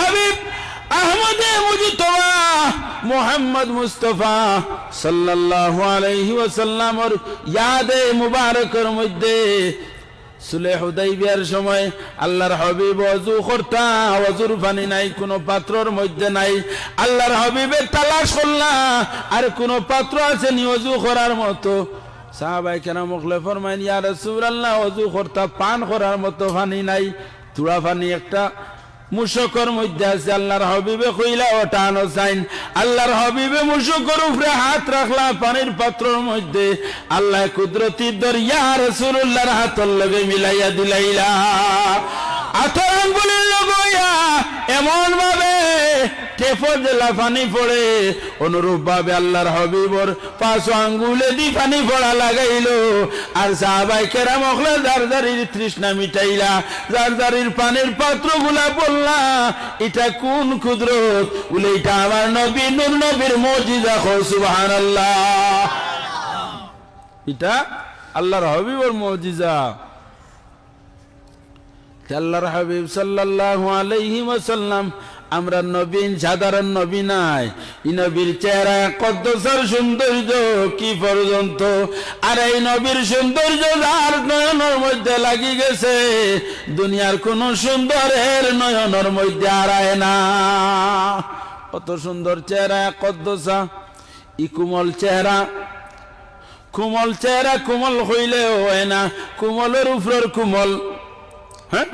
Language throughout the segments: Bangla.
হাবিব। মধ্যে হাবিব নাই, কোনো পাত্রর মধ্যে নাই। আল্লাহর হাবিবের তালাশ করলা, আর কোনো পাত্র আছে নি অজু করার মতো। সাহাবাই কেন মুখলে ফরমাইন, ইয়া রাসূলুল্লাহ অজু করতা, পান করার মতো পানি নাই। তুড়া ফানি একটা মুশকর মধ্যে আছে, আল্লাহর হবিবে কইলা ওটানো চাইন আল্লাহর হবিবে মুশকর উপরে হাত রাখলা, পানির পাত্রর মধ্যে আল্লাহ কুদরতি দরিয়া রসুল্লাহর হাতর লগে মিলাইয়া দিলাইলা। আথর আঙ্গুলের লগইয়া এমন ভাবে জেলা পানি পড়ে অনুরূপ ভাবে আল্লাহর হবিবর পাঁচ আঙ্গুলে দি পানি পড়া লাগাইলো। আর সাহাবাই কেরাম অখলা তৃষ্ণা মিটাইলা, জারজারির পানির পাত্রগুলা বললা, এটা কোন কুদরত? বলে, এটা আমার নবী নূর নবীর মজিদা সুবহান আল্লাহ এটা আল্লাহর হবিবর মজিজা। আল্লাহর হাবিব সাল্লাল্লাহু আলাইহি ওয়াসাল্লাম, আমরা নবীন সাধারণ নবী নাই। ই নবীর চেহারা কদ্দসার সৌন্দর্য কি পর্যন্ত? আর এই নবীর সৌন্দর্য যার নয়নের মধ্যে লাগি গেছে, দুনিয়ার কোন সুন্দরের নয়নের মধ্যে আড়ায় না। কত সুন্দর চেহারা কদ্দসা ই কুমল চেহারা, কোমল চেহারা কোমল হইলেও হয় না। কুমলের উপরের কুমল হ্যাঁ?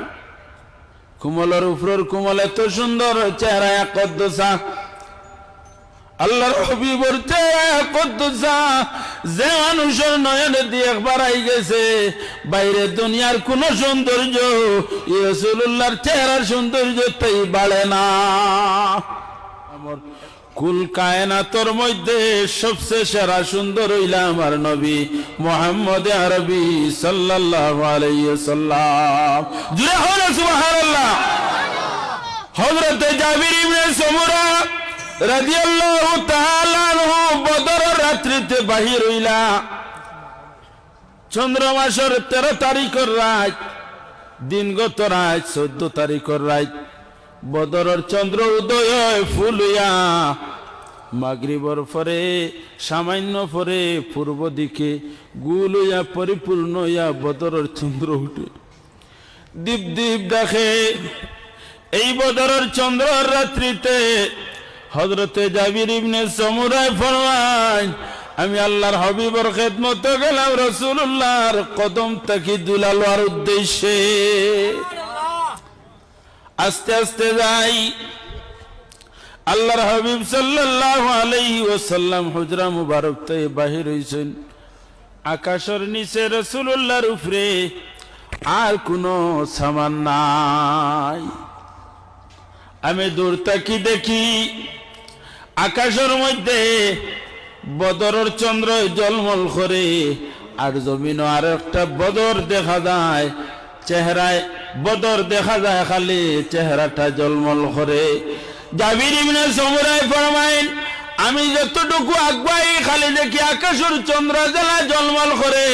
কুমলের উপরের কুমল এত সুন্দর, চেহারা কদ্দসা আল্লাহর হবিবর চেহারা কদ্দসা যে মানুষের নয়ন দিয়ে আই গেছে, বাইরে দুনিয়ার কোন সৌন্দর্য ইয়সুল্লাহর চেহারার সৌন্দর্য তাই বাড়ে না। কুল কায়নাতর মধ্যে সবচেয়ে সেরা সুন্দর হইলা আমার নবী মোহাম্মদ আরবি সাল্লাল্লাহু আলাইহি সাল্লাম জুড়ে হলো সুবহানাল্লাহ। হযরতে জাবির ইবনে সমুরা রাদিয়াল্লাহু তাআলা আনহু বদর রাত্রিতে বাহির হইলা। চন্দ্র মাসের তেরো তারিখের রাত, দিনগত রাত, চোদ্দ তারিখের রাত। বদরের চন্দ্র উদয় ফুল হইয়া মাগরিবর পরে, সামান্য পরে পূর্ব দিকে গুল হইয়া, পরিপূর্ণ হইয়া বদরের চন্দ্র উঠে। দীপ দীপ দেখে এই বদরের চন্দ্র রাত্রিতে হজরতে জাবির ইবনে সমুরায় ফরমায়, আমি আল্লাহর হবিবর খেদমত গেলাম রসুল্লাহর কদম তাকি দুলালোয়ার উদ্দেশ্যে। আস্তে আস্তে যাই। আল্লাহর হাবিব সাল্লাল্লাহু আলাইহি ওয়াসাল্লাম হুজরা মুবারক থেকে বাহির হইছেন। আকাশের নিচে রাসূলুল্লাহর উপরে আর কোনো সামান নাই। আমি দূর তাকি দেখি আকাশের মধ্যে বদরের চন্দ্র জলমল করে আর জমিন আর একটা বদর দেখা যায়। চেহারায় বদর দেখা যায় খালি, চেহারাটা জলমল করে। জাবির ইবনে সমুরায় ফরমাইন, আমি যতটুকু আগুয়াই খালি দেখি আকাশের চন্দ্র জ্বালা জলমল করে।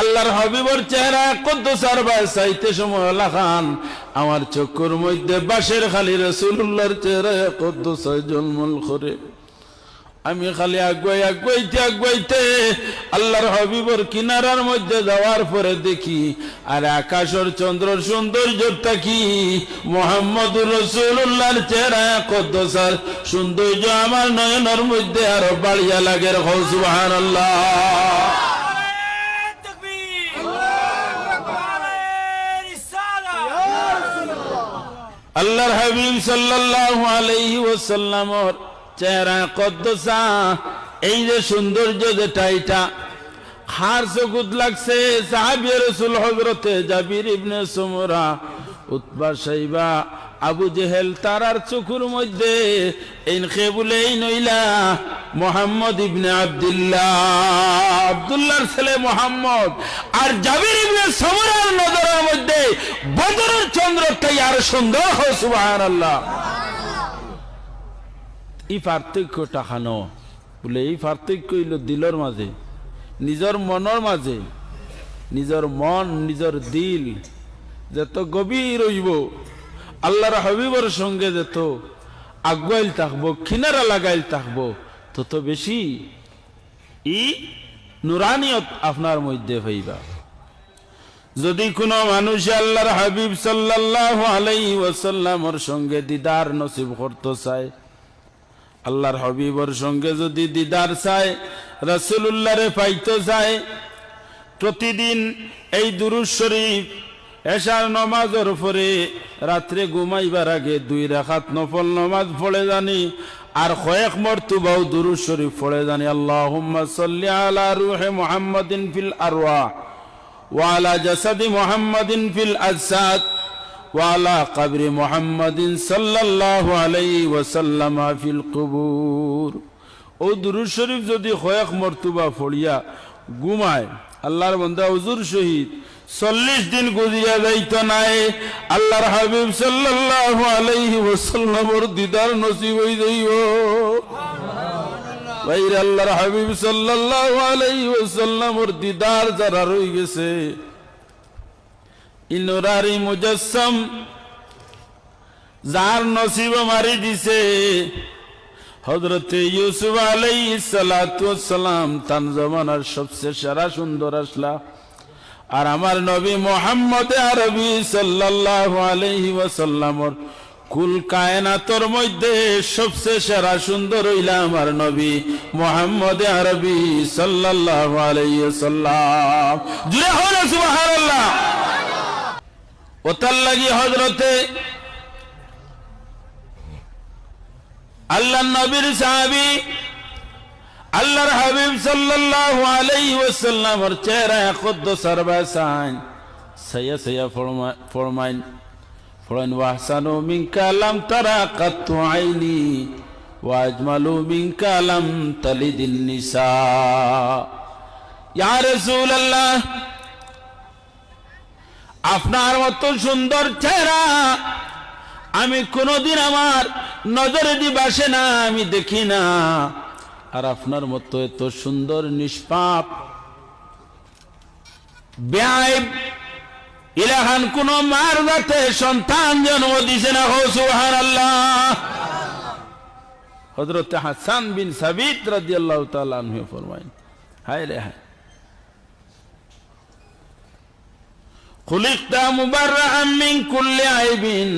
আল্লাহর হবিবর চেহারা কত সারবার চাইতে সময় লাখান আমার চক্ষুর মধ্যে বাসের খালি রসুল্লাহর চেহারা কত জলমল করে। আমি খালি আগুয়াই আগুয়াইতে আগুয়াইতে আল্লাহর হবিবর কিনারার মধ্যে যাওয়ার পরে দেখি, আর আকাশের চন্দ্রর সৌন্দর্যটা কি? মোহাম্মদ রসুল্লাহর চেহারা কদ্দসার সৌন্দর্য আমার নয়নের মধ্যে আরও বাড়িয়া লাগে সুবাহান আল্লাহ আল্লাহর হাবিব সাল্লাল্লাহু আলাইহি ওয়াসাল্লামর চেহারা কদ্দসা, এই যে সৌন্দর্য যেটা এটা, হার চকুত লাগছে সাহাবি রসুল হজরতে জাবির ইবনে সুমরা উৎবা সাইবা, আবু জেহেল তারার চকুর মধ্যে, এই খেবুলে এই নইলা মোহাম্মদ ইবনে আব্দুল্লাহ, আব্দুল্লাহর ছেলে মোহাম্মদ, আর জাবির ইবনে সমরার নজরের মধ্যে বদরের চন্দ্রটাই আর সুন্দর হয় সুবাহান আল্লাহ এই পার্থক্যটা খানো। বলে এই পার্থক্য হইল দিলর মাঝে নিজর মনের মাঝে নিজর মন নিজর দিল যত গভীর হইব আল্লাহর হাবিবর সঙ্গে যেত আগুয়াইল থাকব কিনারা লাগাইল থাকব, তত বেশি ই নুরানিয়ত আপনার মধ্যে হইবা। যদি কোনো মানুষ আল্লাহর হাবিব সাল্লাল্লাহু আলাইহি ওয়াসাল্লামর সঙ্গে দিদার নসিব করতে চায় আল্লাহর হবিবর সঙ্গে যদি দিদার চায় রসুল্লাহরে পাইতে চায়, প্রতিদিন এই দুরুজ শরীফ এসার নমাজের পরে রাত্রে ঘুমাইবার আগে দুই রেখাত নফল নমাজ পড়ে জানি, আর কয়েক মর্তুবাও দুরুজ শরীফ পড়ে জানি। আল্লাহ সাল্লি রুহে মোহাম্মদিন ফিল আর ওয়ালা জাসাদি মোহাম্মদিন ফিল আজাদ وعلى قبر محمد صلى الله عليه وسلم في القبور ও দুরুদ শরীফ যদি কয়েক মর্তুবা ফড়িয়া ঘুমায় আল্লাহর বন্ধা হুজুর শহীদ চল্লিশ দিন গুজিয়া যাইত নাই আল্লাহর হাবিব সাল্লাল্লাহু আলাইহি ওয়াসাল্লামর দিদার নসিব হই যাইব ভাইর আল্লাহর হাবিব সাল্লাল্লাহু আলাইহি ওয়াসাল্লামর দিদার যারা রই গেছে ইনুরারি মুজাসসাম যার নসিব মারি দিছে। হজরতে ইউসুফ সালাতু সালাম তান জমানার সবচেয়ে সেরা সুন্দর আসলা। আর আমার নবী মোহাম্মদ আরবি সাল্লাল্লাহু আলাইহি ওয়াসাল্লামর কুল কায়নাতর মধ্যে সবচেয়ে সেরা সুন্দর হইলা আমার নবী মোহাম্মদ আরবি সাল্লাল্লাহু আলাইহি ওয়াসাল্লাম। জুড়ে হল ওতার লাগি হযরতে আল্লাহ নবীর সাহাবী, আল্লাহর হাবিব সাল্লাল্লাহু আলাইহি ওয়াসাল্লামর চেহারা কুদ্দুস সারবাসান সাইয়া সাইয়া ফরমাইন ফরমাইন, ওয়াহসানু মিনকা লাম তারা কাত্তু আইনি ওয়াজমালু মিনকা লাম তালিদিন নিসা। ইয়া রাসূলুল্লাহ আপনার মতো সুন্দর চেহারা আমি কোনোদিন আমার নজরে দি বাসে না, আমি দেখি না। আর আপনার মতো এত সুন্দর, নিষ্পাপ ব্যয় ইলাহান কোন মার যাতে সন্তান জন্ম দিছে না হো সুহান আল্লাহ হজরত হাসান বিন সাবিত রাজি আল্লাহ তালু ফরমাইন হায় রে হায়। খুলিকতা মুবাররা আমিন কুল্লি আইবিন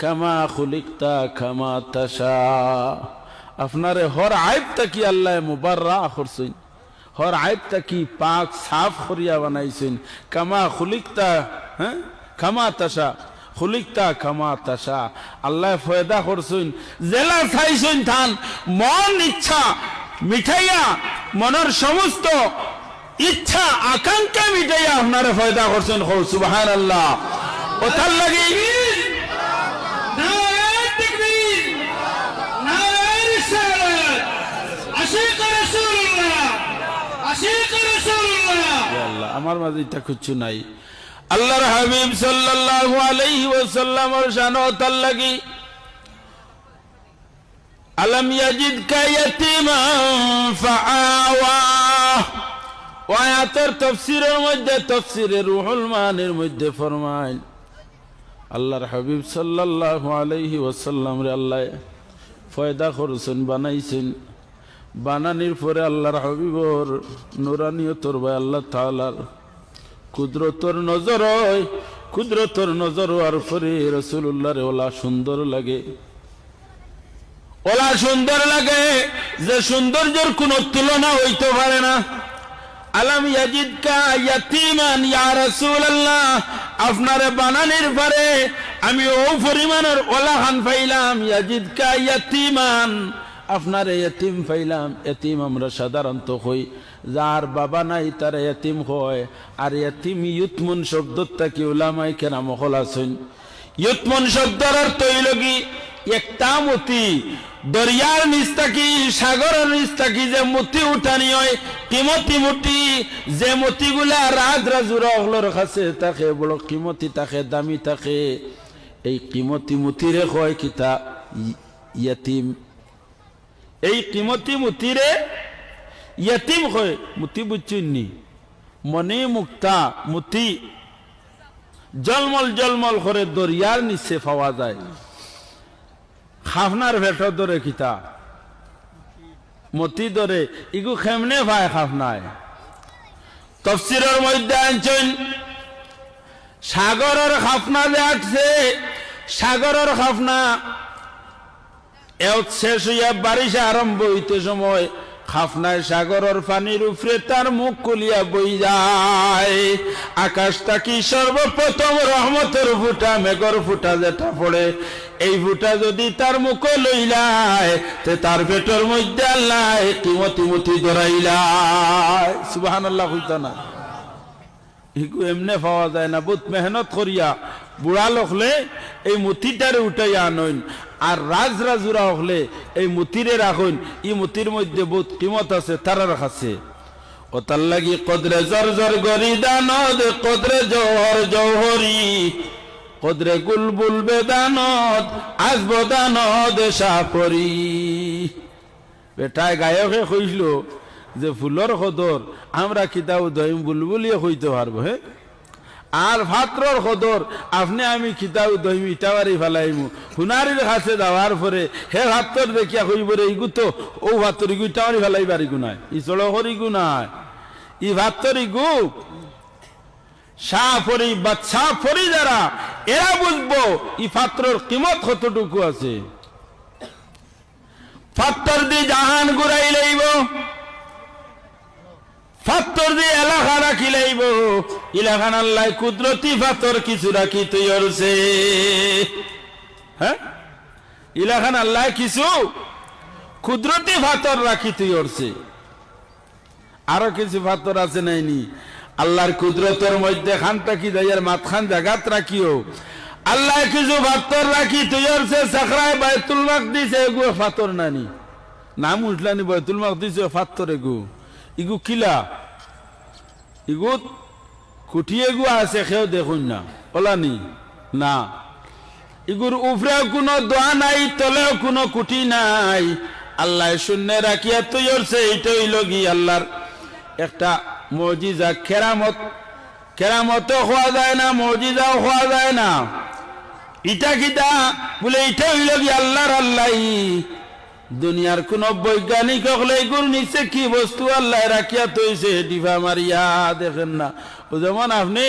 কামা খুলিকতা কামা তাসা আপনারে হর আইবটা কি আল্লাহ মুবাররা করছেন? হর আইবটা কি পাক সাফ করিয়া বানাইছেন? কামা খুলিকতা হ্যাঁ? কামা তাসা খুলিকতা কামা তাসা আল্লাহ ফয়দা করছেন। জেলা চাইছেন থান, মন ইচ্ছা, মিঠাইয়া, মনের সমস্ত ইচ্ছা আকাঙ্ক্ষা মিটাইয়া আপনারে ফয়দা করছেন হো সুবহান আল্লাহ ও তার লাগি? আমার মাঝে এটা কিছু নাই। আল্লাহর হাবিব সাল্লাল্লাহু আলাইহি ওয়াসাল্লামর শানো তার লাগি? আলম ইয়াজিদকা ইয়াতীমান ফাআওয়া। আয়াতের তফসিরের মধ্যে, তফসিরে রুহুল মানের মধ্যে ফরমায় আল্লাহর হাবিব সাল্লাল্লাহু আলাইহি ওয়াসাল্লাম রে আল্লাহ ফয়দা করছেন, বানাইছেন। বানানির পরে আল্লাহর হাবিবর নুরানিয়তর ভাই আল্লাহ তাআলার কুদরতর নজর হয়, কুদরতর নজর আর পরে রসুল্লাহ রে ওলা সুন্দর লাগে। ওলা সুন্দর লাগে, যে সৌন্দর্যের কোন তুলনা হইতে পারে না। আলম ইয়াজিদকা ইয়াতিমান, ইয়া রাসূলুল্লাহ। আপনারে বানানির পরে আমি ও পরিমাণের ওলাহান পাইলাম, ইয়াজিদকা ইয়াতিমান। আপনারে এতিম পাইলাম এতিম আমরা সাধারণত হই যার বাবা নাই তার এতিম হয়। আর এতিম ইউতমুন শব্দটা কি ওলামাই কেনা মহল আছেন ইউতমুন শব্দের অর্থ হইল কি একটা মতি দরিয়ার নিচ থাকি সাগরের নিচ থাকি যে মতি উঠানি হয় কিমতি মুটি যে মতিগুলা রাজ রাজুরা অগলোর কাছে তাকে বড় কিমতি থাকে, দামি থাকে। এই কিমতি মুতিরে কয় কিতা ইয়াতিম? এই কিমতি মুতিরে ইয়াতিম কয়, মুতি বুঝছেননি মনে মুক্তা, মুতি। জলমল জলমল করে দরিয়ার নিচে পাওয়া যায়। খাফনার ভেটর ধরে কিতা। মতি ধরে ইগু খেমনে ভাই খাফনায় তফসিরের মধ্যে আনছেন সাগরের খাফনা আসছে সাগরের খাফনা শেষ হইয়া বারিশে আরম্ভ হইতে সময় খাফনায় সাগরের পানির উপরে তার মুখ কুলিয়া বই যায়। আকাশটা কি সর্বপ্রথম রহমতের ফুটা, মেঘর ফুটা যেটা পড়ে? এই ফুটা যদি তার মুখ লইলায়, তে তার পেটের মধ্যে আল্লাহ কিমতি মতি ধরাইলায়। সুবাহান আল্লাহ হইতা না। ইগু এমনে পাওয়া যায় না, বহুত মেহনত করিয়া। বুড়া লখলে এই মুতিটারে উঠাইয়া আনইন। আর রাজ রাজুরা হলে এই মুতিরে রাখুন ই মুতির মধ্যে বহুত কিমত আছে, তারা রাখাছে ও তার লাগি, কদরে জর জর গরি দানদ, কদরে জহর জহরি। কদরে গুলবুল বেদানত আসব দানদ সাপরি বেটায় গায়কে কইছিল যে ফুলর সদর, আমরা কিতাব দহিম বুলবুলিয়ে কইতে পারব হ্যাঁ আর ভাত্রর সদর আপনি আমি কিতাব দহিম ইটাবারি ফেলাইমু। হুনারির কাছে যাওয়ার পরে হে ভাত্তর দেখিয়া কইব রে ইগু তো ও ভাত্তর ইগু ইটাবারি ফেলাইবার ইগু নাই ই চলো করিগু নাই। ই ভাত্তর ইগু শাহ ফরি ফরি যারা এরা বুঝব ই পাত্রর কিমত কতটুকু আছে। ফাত্তর দিয়ে জাহান ঘুরাই লইব ফাত্তর দিয়ে এলাকা রাখি লইব। ইলাখান আল্লাহ কুদরতি ফাত্তর কিছু রাখি তুই অরছে হ্যাঁ? ইলাখান আল্লাহ কিছু কুদরতি ফাতর রাখি তুই অরছে আরও কিছু ফাতর আছে নাইনি আল্লাহর কুদরতের মধ্যে খানটা কি যাইয়ার মাতখান জাগাত রাখিও? আল্লাহ কিছু ফাতর রাখি তুই অরছে সাকরায় বাইতুল মাকদিস এগু ফাতর নানি নাম উঠলানি, বাইতুল মাকদিস ফাতর এগু। ইগু কিলা? ইগু কুটি এগু আছে সেও দেখুন না। ওলানি না? ইগুর উপরেও কোনো দোয়া নাই, তলেও কোনো কুটি নাই। আল্লাহ শূন্য রাখিয়া তুই ওরছে এইটাই লগি আল্লাহর একটা মজিজা। কেরামত কেরামতও খোয়া যায় না, মজিজাও খোয়া যায় না। ইটা কিটা বলে ইটা হইল আল্লাহর আল্লাহ। দুনিয়ার কোন বৈজ্ঞানিক হলে এগুর নিচে কি বস্তু আল্লাহ রাখিয়া তৈছে ডিফা মারিয়া, দেখেন না। ও যেমন আপনি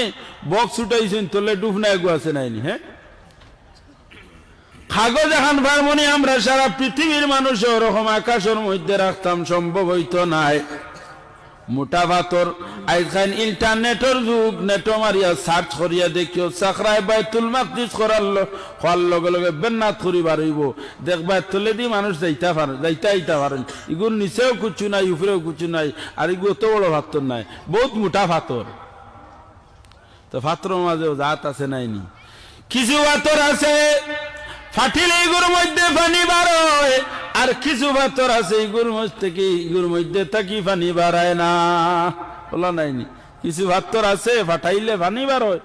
বক্স উঠাইছেন, তোলে ডুব না এগু আছে নাইনি হ্যাঁ? কাগজ এখন ফার্মনি আমরা সারা পৃথিবীর মানুষ, ওরকম আকাশের মধ্যে রাখতাম, সম্ভব হইতো নাই। মোটা ভাতর আইখান ইন্টারনেটের যুগ, নেটো মারিয়া সার্চ করিয়া দেখিও সাকরাই বাইতুল মাকদিস করার হওয়ার লগে লগে বেন্নাত করি বাড়িব দেখবা তলে দি মানুষ যাইতা পারেন যাইতা আইতা পারেন। ইগুর নিচেও কুচু নাই, উপরেও কুচু নাই, আর ইগু অত বড় ভাতর নাই, বহুত মোটা ভাতর তো ভাতর মাঝেও জাত আছে নাইনি কিছু ভাতর আছে, ফাটিলে ইগুর মধ্যে পানি বাড়য় আর কিছু ভাতর আছে ইগুর মধ্যে থেকে ইগুর মধ্যে থাকি পানি বাড়ায় না। বলা নাইনি কিছু ভাতর আছে, ফাটাইলে পানি বাড়য়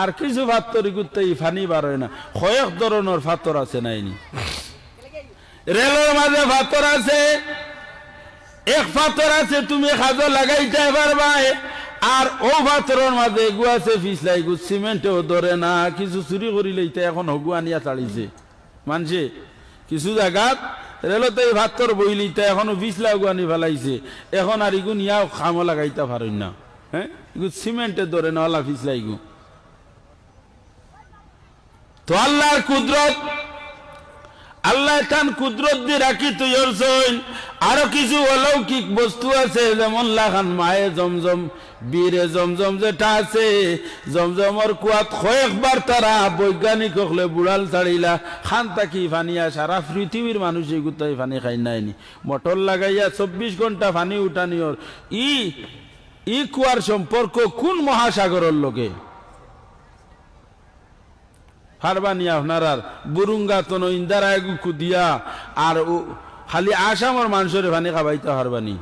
আর কিছু ভাতর ইগুরতে পানি বাড়য় না। কয়েক ধরনের ফাতর আছে নাইনি রেলের মাঝে ফাতর আছে। এক ফাতর আছে, তুমি খাজো লাগাইতে পারবা আর ও ফাতরের মাঝে এগু আছে, ফিসলাই গু সিমেন্টেও ধরে না। কিছু চুরি করিলে এখন হগু আনিয়া তাড়িছে মানছে? কিছু জায়গাত রেলতে এই ভাতর বইলি তা এখনও বিছলা গুয়ানি ফেলাইছে এখন আর ইগু নিয়াও খামো লাগাইতে পারেন না। হ্যাঁ ইগু সিমেন্টে ধরে না তো আল্লাহর কুদরত আল্লাহ তান কুদরত দিয়ে রাখি তুই আরও কিছু অলৌকিক বস্তু আছে, যেমন লাখান মায়ে জমজম, বীরে জমজম যেটা আছে জমজমর কুয়াত কয়েকবার তারা বৈজ্ঞানিক হলে বুড়াল ছাড়িলা। খান তাকি ফানিয়া সারা পৃথিবীর মানুষ এগুতাই ফানি খাই নাইনি মটর লাগাইয়া চব্বিশ ঘণ্টা ফানি উঠানিওর ই ই কুয়ার সম্পর্ক কোন মহাসাগরের লোকে? হারবানি আপনার আর বুরুঙ্গা তন ইন্দারা এগু কুদিয়া আর খালি আসামর মানুষের পানি খাবাইতে হারবানি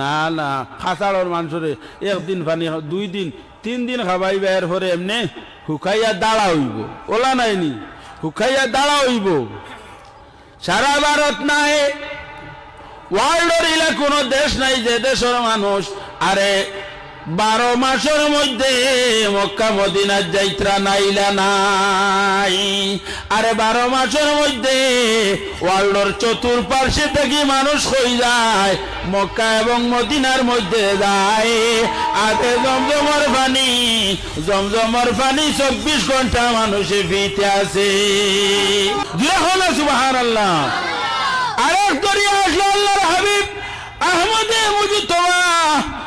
না না, খাসাড়র মানুষরে একদিন পানি দুই দিন, তিন দিন খাবাই এর পরে এমনি শুকাইয়া দাঁড়া হইব। ওলা নাইনি শুকাইয়া দাঁড়া হইব। সারা ভারত নাই, ওয়ার্ল্ডের ইলা কোনো দেশ নাই যে দেশের মানুষ, আরে বারো মাসের মধ্যে মক্কা মদিনার যাইত্রা নাইলা নাই। আরে বারো মাসের মধ্যে ওয়ার্ল্ডর চতুর্পার্শ্বে থেকে মানুষ হই যায়, মক্কা এবং মদিনার মধ্যে যায়। আতে জমজমর পানি জমজমর পানি চব্বিশ ঘণ্টা মানুষে ফিতে আছে। সুবাহান আল্লাহ আরেক দরিয়া আসলো আল্লাহর হাবিব, আহমদে মুজতবা।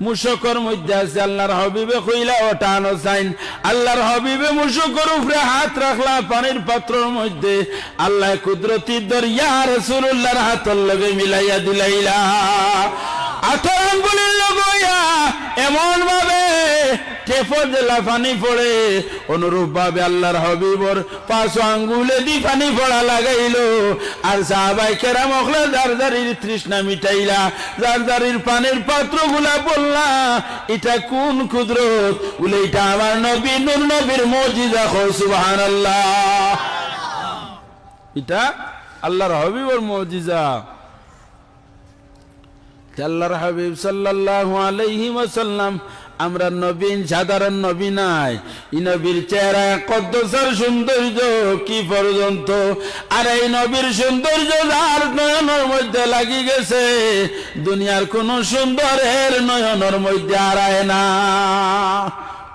মুশকর মধ্যে আছে, আল্লাহর হবিবে কইলা ওটা আনো চাইন আল্লাহর হবিবে মুশকর উপরে হাত রাখলা, পানির পাত্রর মধ্যে আল্লাহ কুদরতি দরিয়া রাসূলুল্লাহর হাতর লগে মিলাইয়া দিলাইলা। আতর আঙ্গুলের লগইয়া এমন ভাবে টেপর জেলা পানি পড়ে অনুরূপ ভাবে আল্লাহর হবিবর পাঁচ আঙ্গুলে দি পানি পড়া লাগাইলো। আর সাহাবাই কেরাম অখলে জারজারির তৃষ্ণা মিটাইলা। জারজারির পানির পাত্রগুলা বললা, এটা কোন কুদরত? বলে, এটা আমার নবী, নুর নবীর মজিদা খো সুবহান আল্লাহ এটা আল্লাহর হবিবর মজিজা। আল্লাহর হাবিব সাল্লাল্লাহু আলাইহি ওয়াসাল্লাম আমরা নবীন, সাধারণ নবী নাই। ই নবীর চেহারা কদ্দসার সৌন্দর্য কি পর্যন্ত? আর এই নবীর সৌন্দর্য যার নয়নের মধ্যে লাগি গেছে, দুনিয়ার কোন সুন্দরের নয়নের মধ্যে আড়ায় না।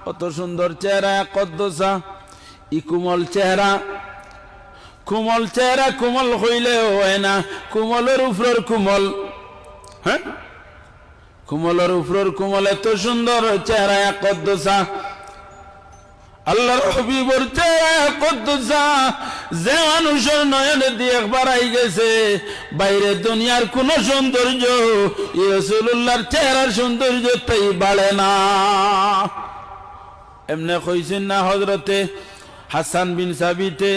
কত সুন্দর চেহারা, কদ্দসা। ই কুমল চেহারা কুমল চেহারা কুমল হইলেও হয় না। কুমলের উপরের কুমল হ্যাঁ? কুমলের উপরের কুমল এত সুন্দর, চেহারা কদ্দসা আল্লাহর হবিবর চেহারা কদ্দসা যে মানুষের নয়নে দিয়ে একবার আই গেছে, বাইরে দুনিয়ার কোন সৌন্দর্য রসুল্লাহর চেহারার সৌন্দর্য তাই বাড়ে না। এমনি কইছেন না হজরতে হাসান বিন সাবিতে,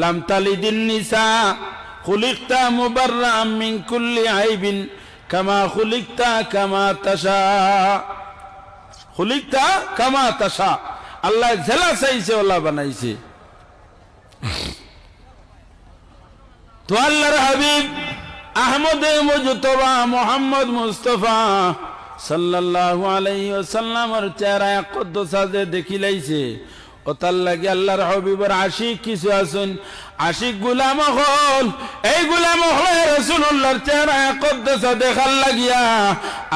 লামতালিদিন নিসা, খুলিকতা মুবাররা মিন কুল্লি আইবিন কামা খুলিকতা আল্লাহ জেলা চাইছে, ওলা তো হাবিব মোহাম্মদ মুস্তফা সাল্লাল্লাহু আলাইহি ওয়াসাল্লামের চেহারা কদ্দসা যে দেখিলাইছে। ও তার লাগে আল্লাহর হবিবর আশিক কিছু আছেন। আশিক গুলাম হল, এই গুলাম হল রসুল্লাহর চেহারা কদ্দসা দেখার লাগিয়া।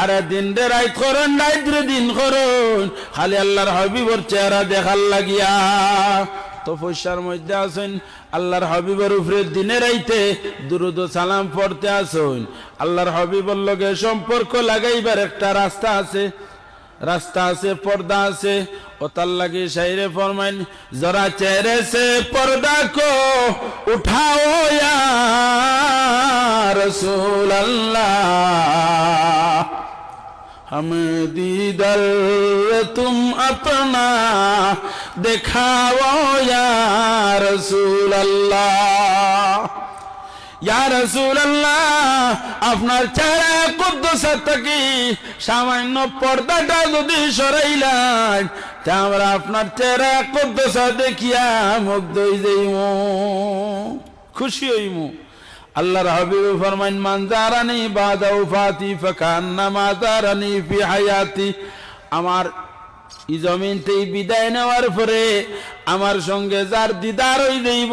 আর দিন রে রাইত করুন, রাইত রে দিন করুন, খালি আল্লাহর হবিবর চেহারা দেখার লাগিয়া। তো পয়সার মধ্যে আছেন, আল্লাহর হবিবের উপরে দিনে রাইতে দুরুদ সালাম পড়তে আসুন আল্লাহর হবিবর লগে সম্পর্ক লাগাইবার একটা রাস্তা আছে। রাস্তা আছে, পর্দা আছে। ও তার লাগে সাইরে ফরমাইন যারা চেহরে সে পর্দা কো, উঠাও রসুল হম দিদল তুম আপনা, দেখাও রসুল্লাহ আপনার চেহারা কুদ্দুসা থাকি, সামান্য পর্দাটা যদি সরাইলেন, তা আমরা আপনার চেহারা কুদ্দুসা দেখিয়া মুগ্ধ হই যাইমু। খুশি হইমু। আল্লাহর হাবিব ফরমাইন, মান জারানি বাদা উফাতি ফাকান্নামা জারানি ফি হায়াতি। আমার জমিনতেই বিদায় নেওয়ার পরে আমার সঙ্গে যার দিদার হই যাইব,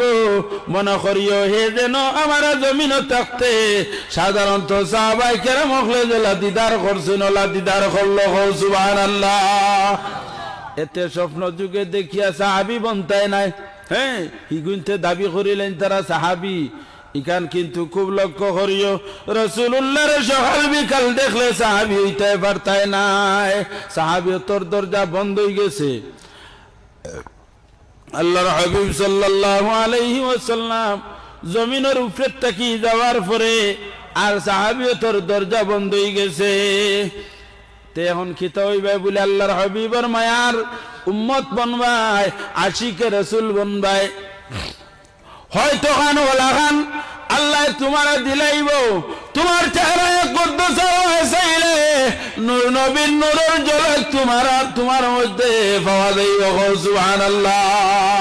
মনে করিও হে যেন আমার জমিন থাকতে। সাধারণত সাহাবাই কেরাম হলে জেলা দিদার করছেন, ওলা দিদার করল সুবাহ আল্লাহ এতে স্বপ্ন যুগে দেখিয়া সাহাবি বনতায় নাই। হ্যাঁ হিগুনতে দাবি করিলেন, তারা সাহাবি ইখান কিন্তু খুব লক্ষ্য করিও রসুল্লাহর সকাল বিকাল দেখলে সাহাবি হইতে পারতায় নাই। সাহাবি তোর দরজা বন্ধ হয়ে গেছে। আল্লাহর হাবিব সাল্লাল্লাহু আলাইহি ওয়াসাল্লাম জমিনের উপরে তাকি যাওয়ার পরে আর সাহাবি তোর দরজা বন্ধ হয়ে গেছে। তে এখন খিতা হইবে বলে আল্লাহর হবিবর মায়ার উম্মত বনবায় আশিকে রসুল বনবাই হয়তো খান ওলা খান আল্লাহ তোমার দিলাইব। তোমার চেহারায় কদ্দুস চাইলে নবীন নূরের জলে তোমার তোমার মধ্যে পাওয়া যাইব সুবহানাল্লাহ।